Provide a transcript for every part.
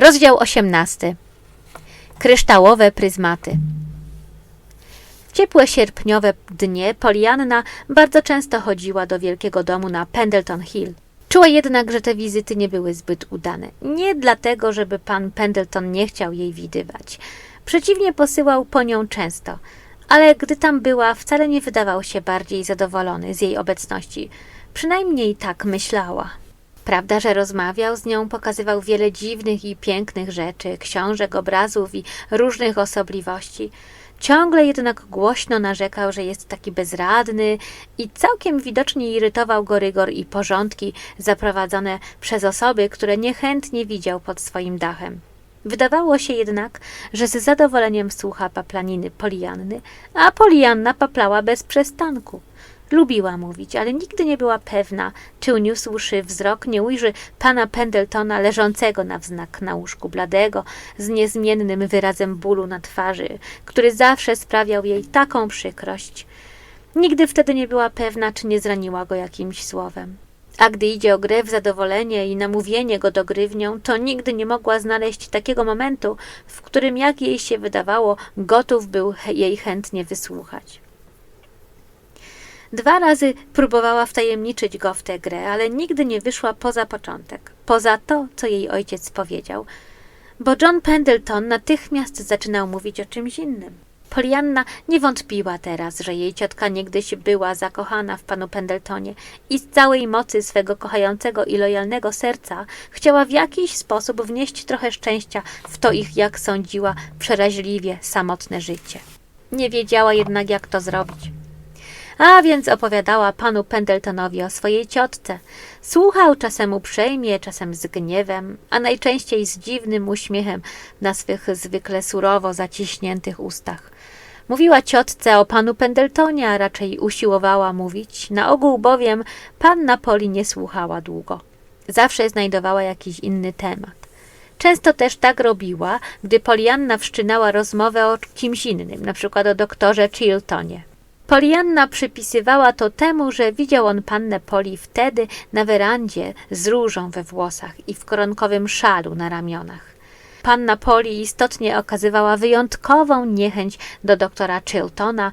Rozdział 18. Kryształowe pryzmaty. W ciepłe sierpniowe dnie Polianna bardzo często chodziła do wielkiego domu na Pendleton Hill. Czuła jednak, że te wizyty nie były zbyt udane. Nie dlatego, żeby pan Pendleton nie chciał jej widywać. Przeciwnie, posyłał po nią często, ale gdy tam była, wcale nie wydawał się bardziej zadowolony z jej obecności. Przynajmniej tak myślała. Prawda, że rozmawiał z nią, pokazywał wiele dziwnych i pięknych rzeczy, książek, obrazów i różnych osobliwości. Ciągle jednak głośno narzekał, że jest taki bezradny i całkiem widocznie irytował go rygor i porządki zaprowadzone przez osoby, które niechętnie widział pod swoim dachem. Wydawało się jednak, że z zadowoleniem słucha paplaniny Polianny, a Polianna paplała bez przestanku. Lubiła mówić, ale nigdy nie była pewna, czy uniósłszy wzrok nie ujrzy pana Pendletona leżącego na wznak na łóżku bladego, z niezmiennym wyrazem bólu na twarzy, który zawsze sprawiał jej taką przykrość. Nigdy wtedy nie była pewna, czy nie zraniła go jakimś słowem. A gdy idzie o grę w zadowolenie i namówienie go do gry w nią, to nigdy nie mogła znaleźć takiego momentu, w którym, jak jej się wydawało, gotów był jej chętnie wysłuchać. Dwa razy próbowała wtajemniczyć go w tę grę, ale nigdy nie wyszła poza początek, poza to, co jej ojciec powiedział, bo John Pendleton natychmiast zaczynał mówić o czymś innym. Polianna nie wątpiła teraz, że jej ciotka niegdyś była zakochana w panu Pendletonie i z całej mocy swego kochającego i lojalnego serca chciała w jakiś sposób wnieść trochę szczęścia w to ich, jak sądziła, przeraźliwie samotne życie. Nie wiedziała jednak, jak to zrobić. A więc opowiadała panu Pendletonowi o swojej ciotce. Słuchał czasem uprzejmie, czasem z gniewem, a najczęściej z dziwnym uśmiechem na swych zwykle surowo zaciśniętych ustach. Mówiła ciotce o panu Pendletonie, a raczej usiłowała mówić, na ogół bowiem panna Poli nie słuchała długo. Zawsze znajdowała jakiś inny temat. Często też tak robiła, gdy Polianna wszczynała rozmowę o kimś innym, na przykład o doktorze Chiltonie. Polianna przypisywała to temu, że widział on pannę Poli wtedy na werandzie z różą we włosach i w koronkowym szalu na ramionach. Panna Poli istotnie okazywała wyjątkową niechęć do doktora Chiltona,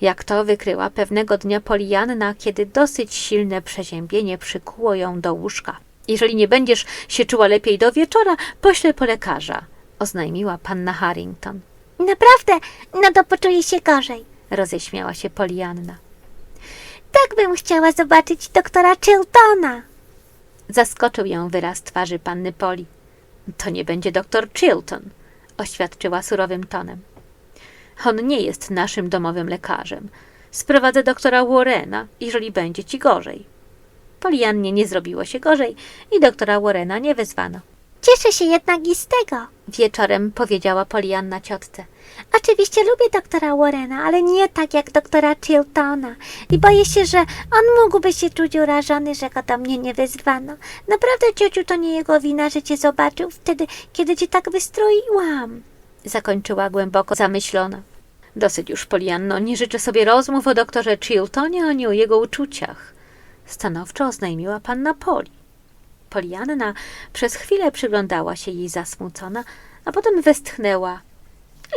jak to wykryła pewnego dnia Polianna, kiedy dosyć silne przeziębienie przykuło ją do łóżka. Jeżeli nie będziesz się czuła lepiej do wieczora, poślę po lekarza, oznajmiła panna Harrington. Naprawdę, no to poczuję się gorzej. Roześmiała się Polianna. Tak bym chciała zobaczyć doktora Chiltona. Zaskoczył ją wyraz twarzy panny Poli. To nie będzie doktor Chilton, oświadczyła surowym tonem. On nie jest naszym domowym lekarzem. Sprowadzę doktora Warrena, jeżeli będzie ci gorzej. Poliannie nie zrobiło się gorzej i doktora Warrena nie wezwano. Cieszę się jednak i z tego. Wieczorem powiedziała Polianna ciotce. Oczywiście lubię doktora Warrena, ale nie tak jak doktora Chiltona. I boję się, że on mógłby się czuć urażony, że go do mnie nie wezwano. Naprawdę, ciociu, to nie jego wina, że cię zobaczył wtedy, kiedy cię tak wystroiłam. Zakończyła głęboko zamyślona. Dosyć już, Polianno, nie życzę sobie rozmów o doktorze Chiltonie ani o jego uczuciach. Stanowczo oznajmiła panna Poli. Polianna przez chwilę przyglądała się jej zasmucona, a potem westchnęła.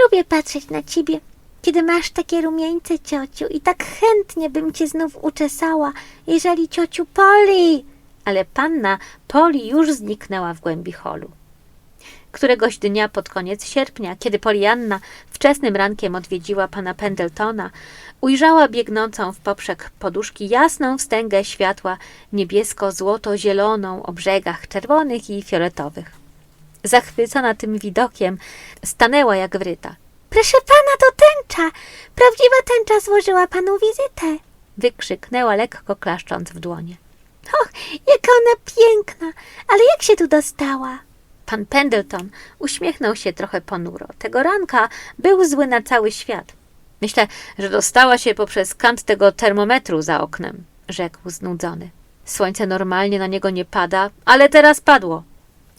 Lubię patrzeć na ciebie, kiedy masz takie rumieńce, ciociu, i tak chętnie bym cię znów uczesała, jeżeli ciociu Poli. ale panna Poli już zniknęła w głębi holu. Któregoś dnia pod koniec sierpnia, kiedy Polianna wczesnym rankiem odwiedziła pana Pendletona, ujrzała biegnącą w poprzek poduszki jasną wstęgę światła niebiesko-złoto-zieloną o brzegach czerwonych i fioletowych. Zachwycona tym widokiem, stanęła jak wryta. Proszę pana, to tęcza! Prawdziwa tęcza złożyła panu wizytę. Wykrzyknęła lekko klaszcząc w dłonie. Och, jaka ona piękna! Ale jak się tu dostała? Pan Pendleton uśmiechnął się trochę ponuro. Tego ranka był zły na cały świat. Myślę, że dostała się poprzez kant tego termometru za oknem, rzekł znudzony. Słońce normalnie na niego nie pada, ale teraz padło.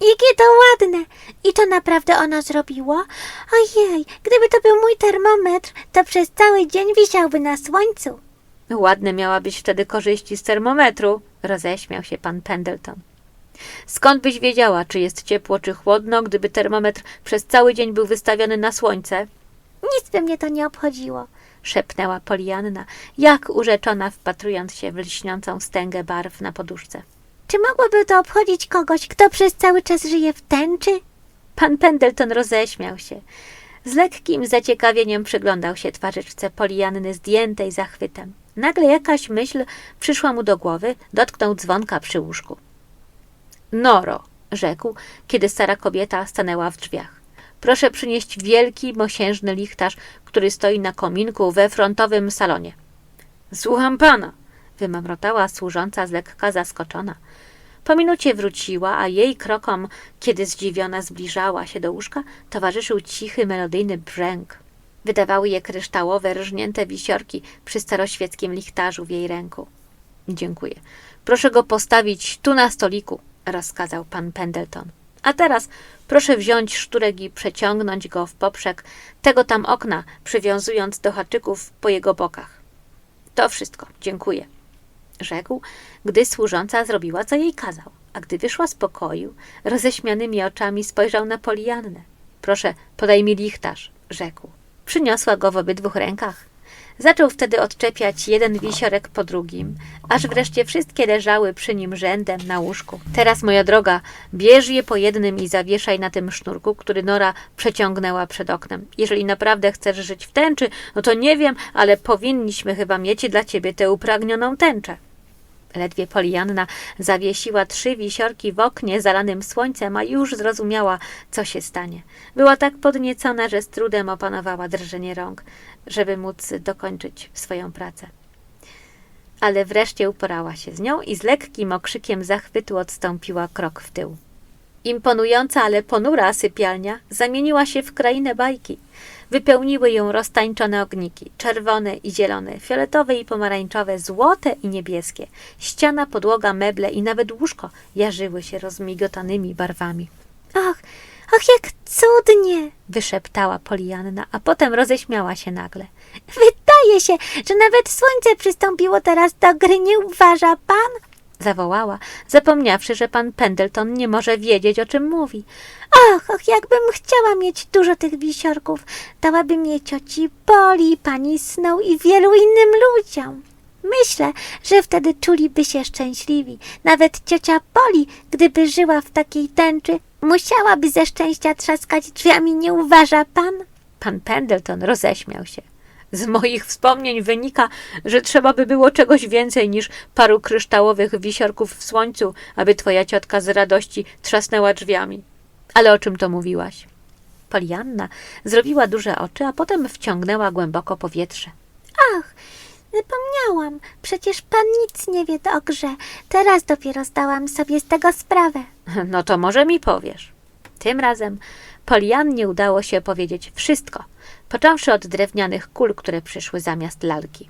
Jakie to ładne! I to naprawdę ono zrobiło? Ojej, gdyby to był mój termometr, to przez cały dzień wisiałby na słońcu. Ładne miałabyś wtedy korzyści z termometru, roześmiał się pan Pendleton. Skąd byś wiedziała, czy jest ciepło, czy chłodno, gdyby termometr przez cały dzień był wystawiony na słońce? Nic by mnie to nie obchodziło. szepnęła Polianna, jak urzeczona wpatrując się w lśniącą wstęgę barw na poduszce. Czy mogłoby to obchodzić kogoś, kto przez cały czas żyje w tęczy? Pan Pendleton roześmiał się. Z lekkim zaciekawieniem przyglądał się twarzyczce Polianny zdjętej zachwytem. Nagle jakaś myśl przyszła mu do głowy, dotknął dzwonka przy łóżku. Noro, rzekł, kiedy stara kobieta stanęła w drzwiach. Proszę przynieść wielki, mosiężny lichtarz, który stoi na kominku we frontowym salonie. Słucham pana, wymamrotała służąca z lekka zaskoczona. Po minucie wróciła, a jej krokom, kiedy zdziwiona zbliżała się do łóżka, towarzyszył cichy, melodyjny brzęk. Wydawały je kryształowe, rżnięte wisiorki przy staroświeckim lichtarzu w jej ręku. Dziękuję. Proszę go postawić tu na stoliku, rozkazał pan Pendleton. A teraz proszę wziąć szturek i przeciągnąć go w poprzek tego tam okna, przywiązując do haczyków po jego bokach. To wszystko, dziękuję rzekł, gdy służąca zrobiła, co jej kazał. A gdy wyszła z pokoju, roześmianymi oczami spojrzał na Poliannę. Proszę, podaj mi lichtarz, rzekł. Przyniosła go w obydwu rękach. Zaczął wtedy odczepiać jeden wisiorek po drugim, aż wreszcie wszystkie leżały przy nim rzędem na łóżku. Teraz, moja droga, bierz je po jednym i zawieszaj na tym sznurku, który Nora przeciągnęła przed oknem. Jeżeli naprawdę chcesz żyć w tęczy, no to nie wiem, ale powinniśmy chyba mieć dla ciebie tę upragnioną tęczę. Ledwie Polianna zawiesiła trzy wisiorki w oknie zalanym słońcem, a już zrozumiała, co się stanie. Była tak podniecona, że z trudem opanowała drżenie rąk, żeby móc dokończyć swoją pracę. Ale wreszcie uporała się z nią i z lekkim okrzykiem zachwytu odstąpiła krok w tył. Imponująca, ale ponura sypialnia zamieniła się w krainę bajki. Wypełniły ją roztańczone ogniki, czerwone i zielone, fioletowe i pomarańczowe, złote i niebieskie. Ściana, podłoga, meble i nawet łóżko jarzyły się rozmigotanymi barwami. Och, och, jak cudnie! Wyszeptała Polianna, a potem roześmiała się nagle. Wydaje się, że nawet słońce przystąpiło teraz do gry, nie uważa pan? Zawołała, zapomniawszy, że pan Pendleton nie może wiedzieć, o czym mówi. Och, och, jakbym chciała mieć dużo tych wisiorków, dałabym je cioci Poli, pani Snow i wielu innym ludziom. Myślę, że wtedy czuliby się szczęśliwi. Nawet ciocia Poli, gdyby żyła w takiej tęczy, musiałaby ze szczęścia trzaskać drzwiami, nie uważa pan? Pan Pendleton roześmiał się. Z moich wspomnień wynika, że trzeba by było czegoś więcej niż paru kryształowych wisiorków w słońcu, aby twoja ciotka z radości trzasnęła drzwiami. Ale o czym to mówiłaś? Polianna zrobiła duże oczy, a potem wciągnęła głęboko powietrze. Ach, zapomniałam. Przecież pan nic nie wie o grze. Teraz dopiero zdałam sobie z tego sprawę. No to może mi powiesz. Tym razem Poliannie udało się powiedzieć wszystko, począwszy od drewnianych kul, które przyszły zamiast lalki.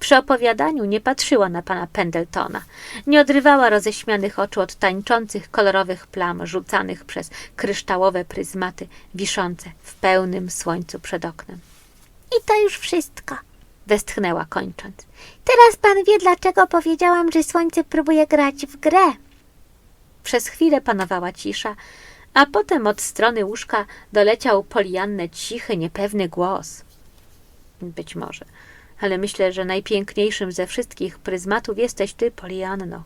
Przy opowiadaniu nie patrzyła na pana Pendletona, nie odrywała roześmianych oczu od tańczących kolorowych plam rzucanych przez kryształowe pryzmaty wiszące w pełnym słońcu przed oknem. I to już wszystko. Westchnęła kończąc. Teraz pan wie, dlaczego powiedziałam, że słońce próbuje grać w grę. Przez chwilę panowała cisza, a potem od strony łóżka doleciał Poliannę cichy, niepewny głos. Być może, ale myślę, że najpiękniejszym ze wszystkich pryzmatów jesteś ty, Polianno.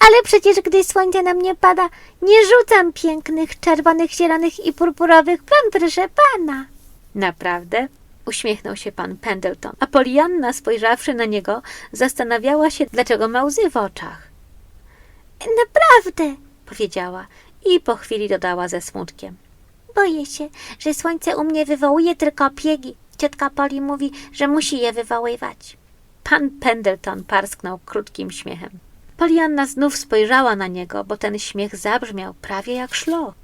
Ale przecież gdy słońce na mnie pada, nie rzucam pięknych, czerwonych, zielonych i purpurowych plam, proszę pana. Naprawdę? Uśmiechnął się pan Pendleton, a Polianna, spojrzawszy na niego, zastanawiała się, dlaczego ma łzy w oczach. Naprawdę, Powiedziała i po chwili dodała ze smutkiem. boję się, że słońce u mnie wywołuje tylko piegi. Ciotka Poli mówi, że musi je wywoływać. Pan Pendleton parsknął krótkim śmiechem. Polianna znów spojrzała na niego, bo ten śmiech zabrzmiał prawie jak szlo.